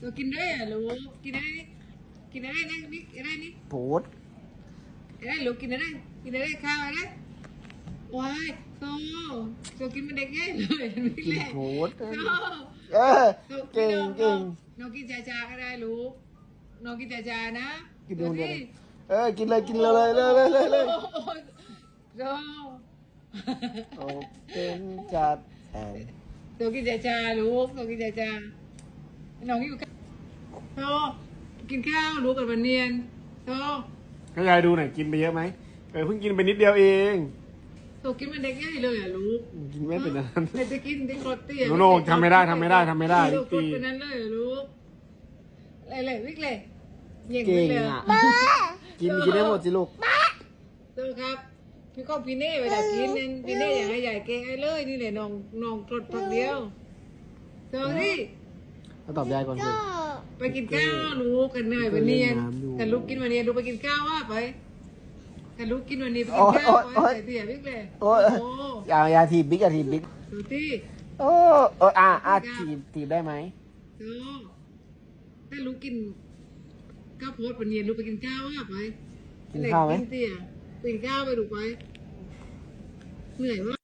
เรากินได้อะลูกกินได้นี่กินได้นะนี่ได้นี่โพดได้ลูกกินได้กินได้ข้าวอะไรว้ายโซ่โซกินมันเด็กง่ายเลยนี่กิแหนละโพดโซเออเก่งเก่งน้องกินชาชาก็ได้ลูกน้องกินชาชานะกินดูเดียวสิเออกินเลยกินเลยเลยเลยเลยเลยโซ่โอ้เป็นจัดแอนโซ่กินชาชาลูกโซ่กินชาชา น้องอยู่กับโซ่กินข้าวลูกกับวันเนียนโซ่ให้ยายดูหน่อยกินไปเยอะไหมเออเพิ่งกินไปนิดเดียวเองโซ่กินมันเด็กง่ายเลยอะลูกกินไม่เป็นอันนั้นไม่จะกินที่กรดเตี้ยโน่โน่ทำไม่ได้ทำไม่ได้ทำไม่ได้ลูกตีกดไปนั้นเลยเหรอลูกอะไรเลยวิกเลยเย่งเก่ไปงเลย อะ กินกินได้หมดสิลูกดูครับพี่ก็พี่เน่เวลากินเนี่ยพี่เน่อย่างไรใหญ่เก่งไอ้เลยนี่แหละน้องน้องกรดพักเดียวเดี๋ยวนี่ มาตอบยายก่อนสิ ไปกินข้าวลูกกันเหนื่อยวันเนียนเล่นน้ำอยู่กันลูกกินวันเนียนดูไปกินข้าวว่าไปกันลูกกินวันนี้ไปกินข้าวไปใส่เตี้ยวิกเลยโอ้ยอย่าอย่าทีบบิ๊กอย่าทีบบิ๊กดูที่โอ้เอออะอะทีบทีบได้ไหมเดี๋ยวถ้าลูกกินข้าวโพดวันเนียนลูกไปกินข้าวว่าไปกินข้าวไหมกินเตี้ยกินข้าวไปลูกไปเหนื่อยมาก